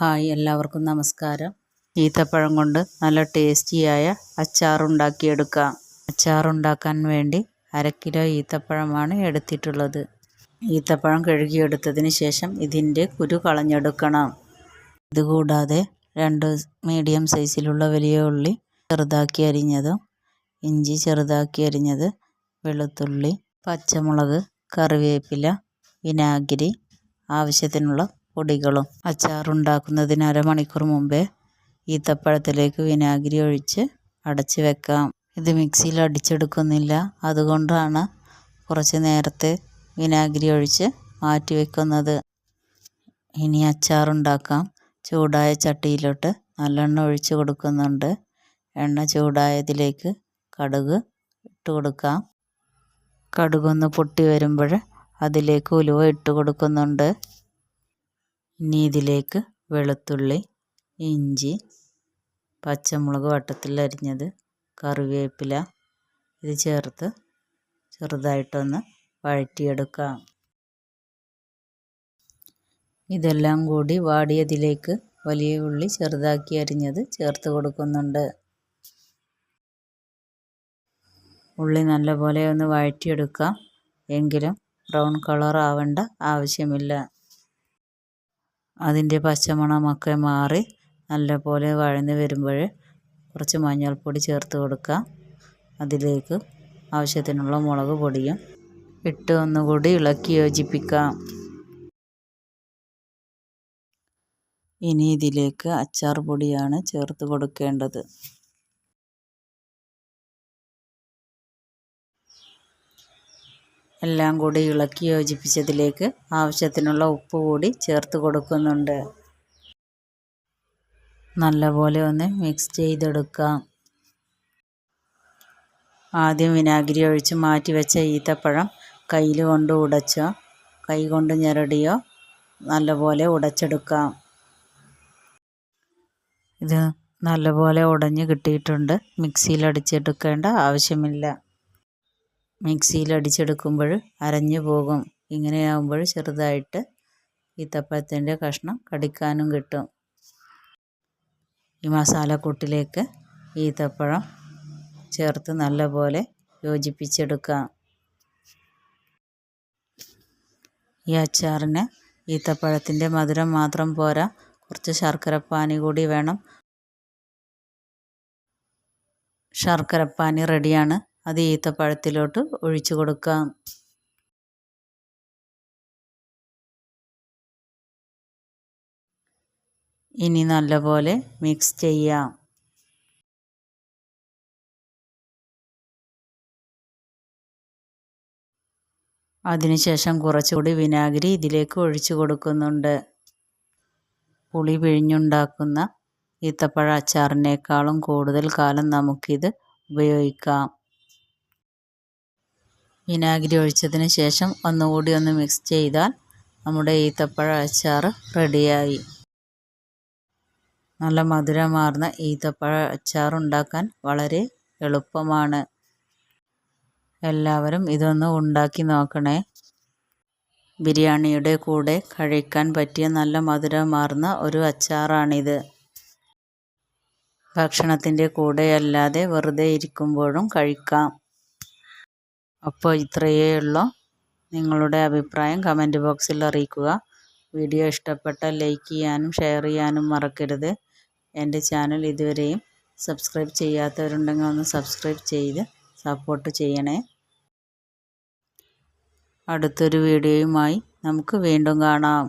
Hi എല്ലാവർക്കും നമസ്കാരം. ഈത്തപ്പഴം കൊണ്ട് നല്ല ടേസ്റ്റിയായ അച്ചാറുണ്ടാക്കിയെടുക്കാം. അച്ചാറുണ്ടാക്കാൻ വേണ്ടി അര കിലോ ഈത്തപ്പഴമാണ് എടുത്തിട്ടുള്ളത്. ഈത്തപ്പഴം കഴുകിയെടുത്തതിന് ശേഷം ഇതിന്റെ കുരു കളഞ്ഞെടുക്കണം. ഇതുകൂടാതെ രണ്ട് മീഡിയം സൈസിലുള്ള വലിയ ഉള്ളി ചെറുതാക്കി അരിഞ്ഞതും ഇഞ്ചി ചെറുതാക്കി അരിഞ്ഞത് വെളുത്തുള്ളി പച്ചമുളക് കറിവേപ്പില വിനാഗിരി ആവശ്യത്തിനുള്ള പൊടികളും അച്ചാറുണ്ടാക്കുന്നതിന് അരമണിക്കൂർ മുമ്പേ ഈത്തപ്പഴത്തിലേക്ക് വിനാഗിരി ഒഴിച്ച് അടച്ച് വെക്കാം. ഇത് മിക്സിയിൽ അടിച്ചെടുക്കുന്നില്ല. അതുകൊണ്ടാണ് കുറച്ച് നേരത്തെ വിനാഗിരി ഒഴിച്ച് മാറ്റി വെക്കുന്നത്. ഇനി അച്ചാറുണ്ടാക്കാം. ചൂടായ ചട്ടിയിലോട്ട് നല്ലെണ്ണ ഒഴിച്ച് കൊടുക്കുന്നുണ്ട്. എണ്ണ ചൂടായതിലേക്ക് കടുക് ഇട്ട് കൊടുക്കാം. കടുകൊന്ന് പൊട്ടി വരുമ്പോൾ അതിലേക്ക് ഉലുവ ഇട്ട് കൊടുക്കുന്നുണ്ട്. ഇനി ഇതിലേക്ക് വെളുത്തുള്ളി ഇഞ്ചി പച്ചമുളക് വട്ടത്തിൽ അരിഞ്ഞത് കറിവേപ്പില. ഇത് ചേർത്ത് ചെറുതായിട്ടൊന്ന് വഴറ്റിയെടുക്കാം. ഇതെല്ലാം കൂടി വാടിയതിലേക്ക് വലിയ ഉള്ളി ചെറുതാക്കി അരിഞ്ഞത് ചേർത്ത് കൊടുക്കുന്നുണ്ട്. ഉള്ളി നല്ലപോലെ ഒന്ന് വഴറ്റിയെടുക്കാം. എങ്കിലും ബ്രൗൺ കളർ ആവേണ്ട ആവശ്യമില്ല. അതിന്റെ പച്ചമണമൊക്കെ മാറി നല്ലപോലെ വഴന്ന് വരുമ്പോൾ കുറച്ച് മഞ്ഞൾപ്പൊടി ചേർത്ത് കൊടുക്കുക. അതിലേക്ക് ആവശ്യത്തിനുള്ള മുളക് പൊടിയും ഇട്ട് ഒന്നുകൂടി ഇളക്കി യോജിപ്പിക്കാം. ഇനി ഇതിലേക്ക് അച്ചാർ പൊടിയാണ് ചേർത്ത് കൊടുക്കേണ്ടത്. എല്ലാം കൂടി ഇളക്കി യോജിപ്പിച്ചതിലേക്ക് ആവശ്യത്തിനുള്ള ഉപ്പ് കൂടി ചേർത്ത് കൊടുക്കുന്നുണ്ട്. നല്ലപോലെ ഒന്ന് മിക്സ് ചെയ്തെടുക്കാം. ആദ്യം വിനാഗിരി ഒഴിച്ച് മാറ്റി വെച്ച ഈത്തപ്പഴം കയ്യിൽ കൊണ്ട് ഉടച്ചോ കൈ കൊണ്ട് ഞെരടിയോ നല്ലപോലെ ഉടച്ചെടുക്കാം. ഇത് നല്ലപോലെ ഉടഞ്ഞ് കിട്ടിയിട്ടുണ്ട്. മിക്സിയിൽ അടിച്ചെടുക്കേണ്ട ആവശ്യമില്ല. മിക്സിയിൽ അടിച്ചെടുക്കുമ്പോൾ അരഞ്ഞു പോകും. ഇങ്ങനെയാകുമ്പോൾ ചെറുതായിട്ട് ഈത്തപ്പഴത്തിന്റെ കഷ്ണം കടിക്കാനും കിട്ടും. ഈ മസാലക്കൂട്ടിലേക്ക് ഈത്തപ്പഴം ചേർത്ത് നല്ലപോലെ യോജിപ്പിച്ചെടുക്കാം. ഈ അച്ചാറിന് ഈത്തപ്പഴത്തിന്റെ മധുരം മാത്രം പോരാ. കുറച്ച് ശർക്കരപ്പാനി കൂടി വേണം. ശർക്കരപ്പാനി റെഡിയാണ്. അത് ഈത്തപ്പഴത്തിലോട്ട് ഒഴിച്ചു കൊടുക്കാം. ഇനി നല്ലപോലെ മിക്സ് ചെയ്യാം. അതിനുശേഷം കുറച്ചുകൂടി വിനാഗിരി ഇതിലേക്ക് ഒഴിച്ചു കൊടുക്കുന്നുണ്ട്. പുളി പിഴിഞ്ഞുണ്ടാക്കുന്ന ഈത്തപ്പഴ അച്ചാറിനേക്കാളും കൂടുതൽ കാലം നമുക്കിത് ഉപയോഗിക്കാം. വിനാഗിരി ഒഴിച്ചതിന് ശേഷം ഒന്നുകൂടി ഒന്ന് മിക്സ് ചെയ്താൽ നമ്മുടെ ഈത്തപ്പഴ അച്ചാർ റെഡിയായി നല്ല മധുരമാർന്ന ഈത്തപ്പഴ അച്ചാർ ഉണ്ടാക്കാൻ വളരെ എളുപ്പമാണ്. എല്ലാവരും ഇതൊന്ന് ഉണ്ടാക്കി നോക്കണേ. ബിരിയാണിയുടെ കൂടെ കഴിക്കാൻ പറ്റിയ നല്ല മധുരമാർന്ന ഒരു അച്ചാറാണിത്. ഭക്ഷണത്തിന്റെ കൂടെ അല്ലാതെ വെറുതെ ഇരിക്കുമ്പോഴും കഴിക്കാം. അപ്പോൾ ഇത്രയേ ഉള്ളൂ. നിങ്ങളുടെ അഭിപ്രായം കമന്റ് ബോക്സിൽ അറിയിക്കുക. വീഡിയോ ഇഷ്ടപ്പെട്ടാൽ ലൈക്ക് ചെയ്യാനും ഷെയർ ചെയ്യാനും മറക്കരുത്. എന്റെ ചാനൽ ഇതുവരെയും സബ്സ്ക്രൈബ് ചെയ്യാത്തവരുണ്ടെങ്കിൽ ഒന്ന് സബ്സ്ക്രൈബ് ചെയ്ത് സപ്പോർട്ട് ചെയ്യണേ. അടുത്തൊരു വീഡിയോയുമായി നമുക്ക് വീണ്ടും കാണാം.